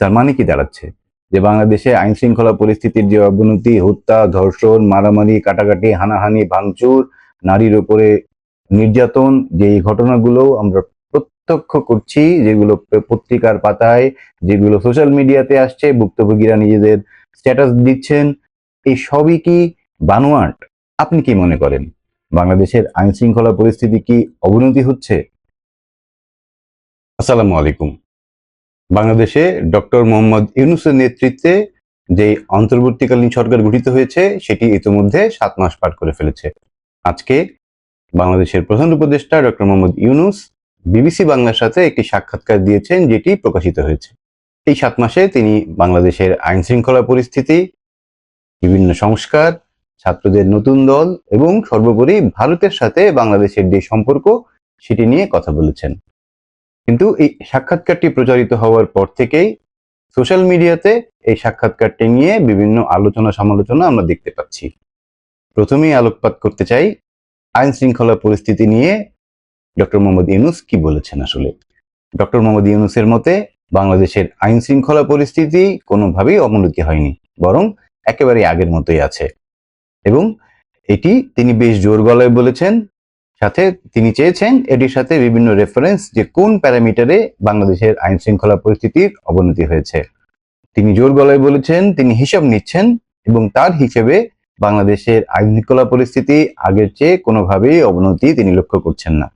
তার মানে কি দাঁড়াচ্ছে? যে বাংলাদেশে আইন শৃঙ্খলা পরিস্থিতির যে অবনতি, হত্যা, ধর্ষণ, মারামারি, কাটাকাটি, হানাহানি, ভাঙচুর, নারীর উপরে নির্যাতন, যে এই ঘটনাগুলো আমরা প্রত্যক্ষ করছি, যেগুলো পত্রিকার পাতায়, যেগুলো সোশ্যাল মিডিয়াতে আসছে, ভুক্তভোগীরা নিজেদের স্ট্যাটাস দিচ্ছেন, এই সবই কি বানোয়াট? আপনি কি মনে করেন? বাংলাদেশের আইন শৃঙ্খলা পরিস্থিতি কি অবনতি হচ্ছে? আসসালামু আলাইকুম। বাংলাদেশে ডক্টর মোহাম্মদ ইউনুসের নেতৃত্বে যে অন্তর্বর্তীকালীন সরকার গঠিত হয়েছে, সেটি ইতিমধ্যে সাত মাস পার করে ফেলেছে। আজকে বাংলাদেশের প্রধান উপদেষ্টা ডক্টর মোহাম্মদ ইউনুস বিবিসি বাংলার সাথে একটি সাক্ষাৎকার দিয়েছেন, যেটি প্রকাশিত হয়েছে। এই সাত মাসে তিনি বাংলাদেশের আইন শৃঙ্খলা পরিস্থিতি, বিভিন্ন সংস্কার, ছাত্রদের নতুন দল এবং সর্বোপরি ভারতের সাথে বাংলাদেশের যে সম্পর্ক, সেটি নিয়ে কথা বলেছেন। কিন্তু এই সাক্ষাৎকারটি প্রচারিত হওয়ার পর থেকেই সোশ্যাল মিডিয়াতে এই সাক্ষাৎকারটি নিয়ে বিভিন্ন আলোচনা সমালোচনা আমরা দেখতে পাচ্ছি। প্রথমেই আলোকপাত করতে চাই আইন শৃঙ্খলা পরিস্থিতি নিয়ে ডক্টর মোহাম্মদ ইউনুস কি বলেছেন আসলে? ডক্টর মোহাম্মদ ইউনুসের মতে বাংলাদেশের আইন শৃঙ্খলা পরিস্থিতি কোনোভাবেই অবনতি হয়নি, বরং একেবারে আগের মতোই আছে। এবং এটি তিনি বেশ জোর গলায় বলেছেন সাথে তিনি চেয়েছেন এটির সাথে বিভিন্ন রেফারেন্স যে কোন প্যারামিটারে বাংলাদেশের আইন শৃঙ্খলা পরিস্থিতির অবনতি হয়েছে। তিনি জোর গলায় বলেছেন, তিনি হিসাব নিচ্ছেন এবং তার হিসেবে বাংলাদেশের আইন শৃঙ্খলা পরিস্থিতি আগের চেয়ে কোনোভাবেই অবনতি তিনি লক্ষ্য করছেন না।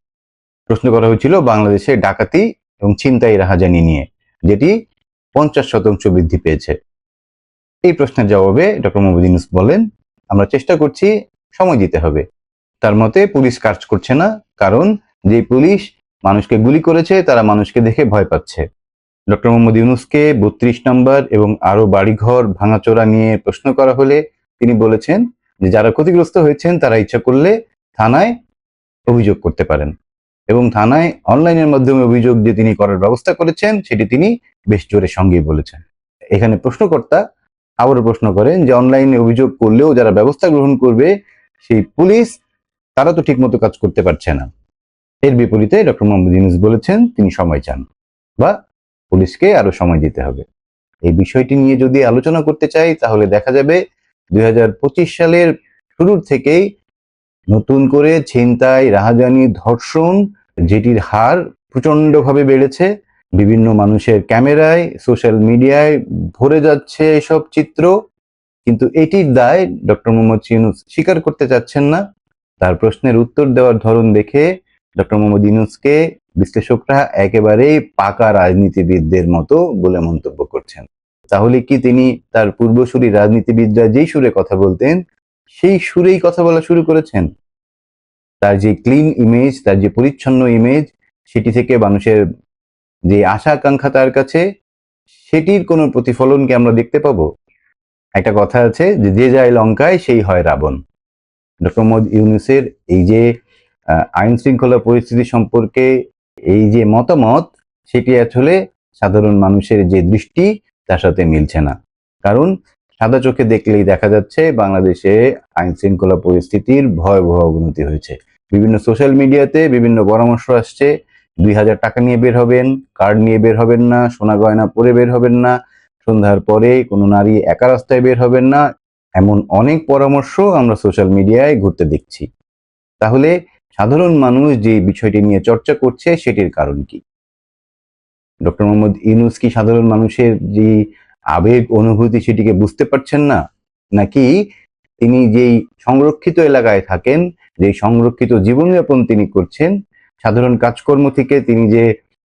প্রশ্ন করা হয়েছিল বাংলাদেশে ডাকাতি এবং ছিনতাই রাহাজানি নিয়ে, যেটি পঞ্চাশ শতাংশ বৃদ্ধি পেয়েছে। এই প্রশ্নের জবাবে ডক্টর মোহাম্মদ বলেন, আমরা চেষ্টা করছি, সময় দিতে হবে। তার মতে পুলিশ কাজ করছে না, কারণ যে পুলিশ মানুষকে গুলি করেছে, তারা মানুষকে দেখে ভয় পাচ্ছে। ডক্টর মোহাম্মদ ইউনুসকে বত্রিশ নম্বর এবং আরও বাড়িঘর ভাঙাচোরা নিয়ে প্রশ্ন করা হলে তিনি বলেছেন যে, যারা ক্ষতিগ্রস্ত হয়েছেন, তারা ইচ্ছা করলে থানায় অভিযোগ করতে পারেন। এবং থানায় অনলাইনের মাধ্যমে অভিযোগ যে তিনি করার ব্যবস্থা করেছেন, সেটি তিনি বেশ জোরের সঙ্গেই বলেছেন। এখানে প্রশ্নকর্তা আবারও প্রশ্ন করেন যে, অনলাইনে অভিযোগ করলেও যারা ব্যবস্থা গ্রহণ করবে, সেই পুলিশ তারা তো ঠিকমতো কাজ করতে পারছে না। এর বিপরীতে ডক্টর মোহাম্মদ ইউনুস বলেছেন, তিনি সময় চান বা পুলিশকে আরও সময় দিতে হবে। এই বিষয়টি নিয়ে যদি আলোচনা করতে চাই, তাহলে দেখা যাবে দুই হাজার পঁচিশ সালের শুরুর থেকেই নতুন করে ছিনতাই, রাহাজানি, ধর্ষণ যেটির হার প্রচন্ডভাবে বেড়েছে। বিভিন্ন মানুষের ক্যামেরায়, সোশ্যাল মিডিয়ায় ভরে যাচ্ছে এসব চিত্র। কিন্তু এটির দায় ডক্টর মোহাম্মদ ইউনুস স্বীকার করতে চাচ্ছেন না। তার প্রশ্নের উত্তর দেওয়ার ধরন দেখে ডক্টর মোহাম্মদ ইউনুসকে বিশ্লেষকরা একেবারেই পাকা রাজনীতিবিদদের মতো বলে মন্তব্য করছেন। তাহলে কি তিনি তার পূর্বসূরি রাজনীতিবিদরা যেই সুরে কথা বলতেন, সেই সুরেই কথা বলা শুরু করেছেন? তার যে ক্লিন ইমেজ, তার যে পরিচ্ছন্ন ইমেজ, সেটি থেকে মানুষের যে আশা আকাঙ্ক্ষা তার কাছে, সেটির কোনো প্রতিফলনকে আমরা দেখতে পাবো? একটা কথা আছে যে যে যায় লঙ্কায়, সেই হয় রাবণ। ডক্টর মোহাম্মদ ইউনুসের এই যে আইন শৃঙ্খলা পরিস্থিতি সম্পর্কে এই যে মতামত, সেটি আসলে সাধারণ মানুষের যে দৃষ্টি, তার সাথে মিলছে না। কারণ সাদা চোখে দেখলেই দেখা যাচ্ছে বাংলাদেশে আইন শৃঙ্খলা পরিস্থিতির ভয়াবহ অবনতি হয়েছে। বিভিন্ন সোশ্যাল মিডিয়াতে বিভিন্ন পরামর্শ আসছে, দুই হাজার টাকা নিয়ে বের হবেন, কার্ড নিয়ে বের হবেন না, সোনা গয়না পরে বের হবেন না, সন্ধ্যার পরে কোনো নারী একা রাস্তায় বের হবেন না এমন অনেক পরামর্শ আমরা সোশ্যাল মিডিয়ায় ঘুরতে দেখছি। তাহলে সাধারণ মানুষ যে বিষয়টি নিয়ে চর্চা করছে সেটির কারণ কি? ডক্টর মোহাম্মদ ইউনুস কি সাধারণ মানুষের যে আবেগ অনুভূতি সেটিকে বুঝতে পারছেন না? নাকি তিনি যেই সংরক্ষিত এলাকায় থাকেন, যেই সংরক্ষিত জীবনযাপন তিনি করছেন, সাধারণ কাজকর্ম থেকে তিনি যে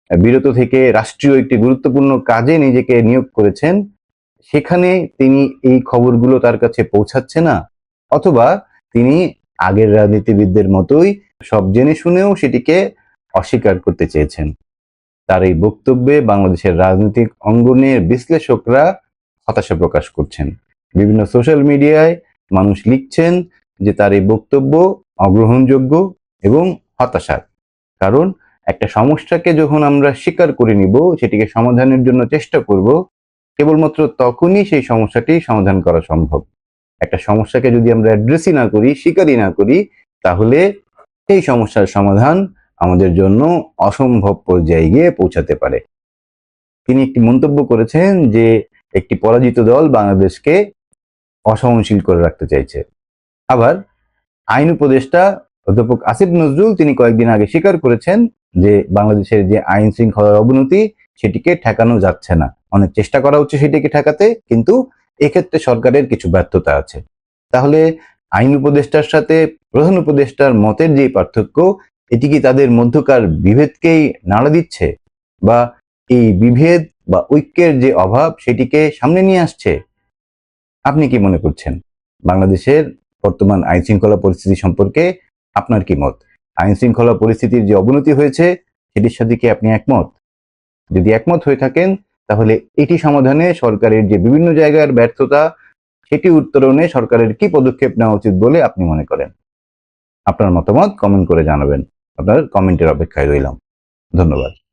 বিরত থেকে রাষ্ট্রীয় একটি গুরুত্বপূর্ণ কাজে নিজেকে নিয়োগ করেছেন সেখানে তিনি এই খবরগুলো তার কাছে পৌঁছাচ্ছে না, অথবা তিনি আগের রাজনীতিবিদদের মতোই সব জেনে শুনেও সেটিকে অস্বীকার করতে চেয়েছেন। তার এই বক্তব্যে বাংলাদেশের রাজনৈতিক অঙ্গনের বিশ্লেষকরা হতাশা প্রকাশ করছেন। বিভিন্ন সোশ্যাল মিডিয়ায় মানুষ লিখছেন যে তার এই বক্তব্য অগ্রহণযোগ্য এবং হতাশার, কারণ একটা সমস্যাকে যখন আমরা স্বীকার করে নিব, সেটিকে সমাধানের জন্য চেষ্টা করব কেবলমাত্র তখনই সেই সমস্যাটি সমাধান করা সম্ভব। একটা সমস্যাকে যদি আমরা অ্যাড্রেসই না করি, স্বীকারই না করি, তাহলে সেই সমস্যার সমাধান আমাদের জন্য অসম্ভব পর্যায়ে গিয়ে পৌঁছাতে পারে। তিনি একটি মন্তব্য করেছেন যে, একটি পরাজিত দল বাংলাদেশকে অসহনশীল করে রাখতে চাইছে। আবার আইন উপদেষ্টা অধ্যাপক আসিফ নজরুল তিনি কয়েকদিন আগে স্বীকার করেছেন যে, বাংলাদেশের যে আইন শৃঙ্খলার অবনতি, সেটিকে ঠেকানো যাচ্ছে না। অনেক চেষ্টা করা হচ্ছে সেটিকে ঠেকাতে, কিন্তু এক্ষেত্রে সরকারের কিছু ব্যর্থতা আছে। তাহলে আইন উপদেষ্টার সাথে প্রধান উপদেষ্টার মতের যে পার্থক্য, এটি কি তাদের মধ্যকার বিভেদকেই নাড়া দিচ্ছে? বা এই বিভেদ বা ঐক্যের যে অভাব, সেটিকে সামনে নিয়ে আসছে? আপনি কি মনে করছেন? বাংলাদেশের বর্তমান আইন শৃঙ্খলা পরিস্থিতি সম্পর্কে আপনার কি মত? আইন শৃঙ্খলা পরিস্থিতির যে অবনতি হয়েছে, সেটির সাথে কি আপনি একমত? যদি একমত হয়ে থাকেন তাহলে এটি সমাধানে সরকারের যে বিভিন্ন জায়গার ব্যর্থতা, সেটি উত্তরণে সরকারের কি পদক্ষেপ নেওয়া উচিত বলে আপনি মনে করেন? আপনার মতামত কমেন্ট করে জানাবেন। আপনার কমেন্টের অপেক্ষায় রইলাম। ধন্যবাদ।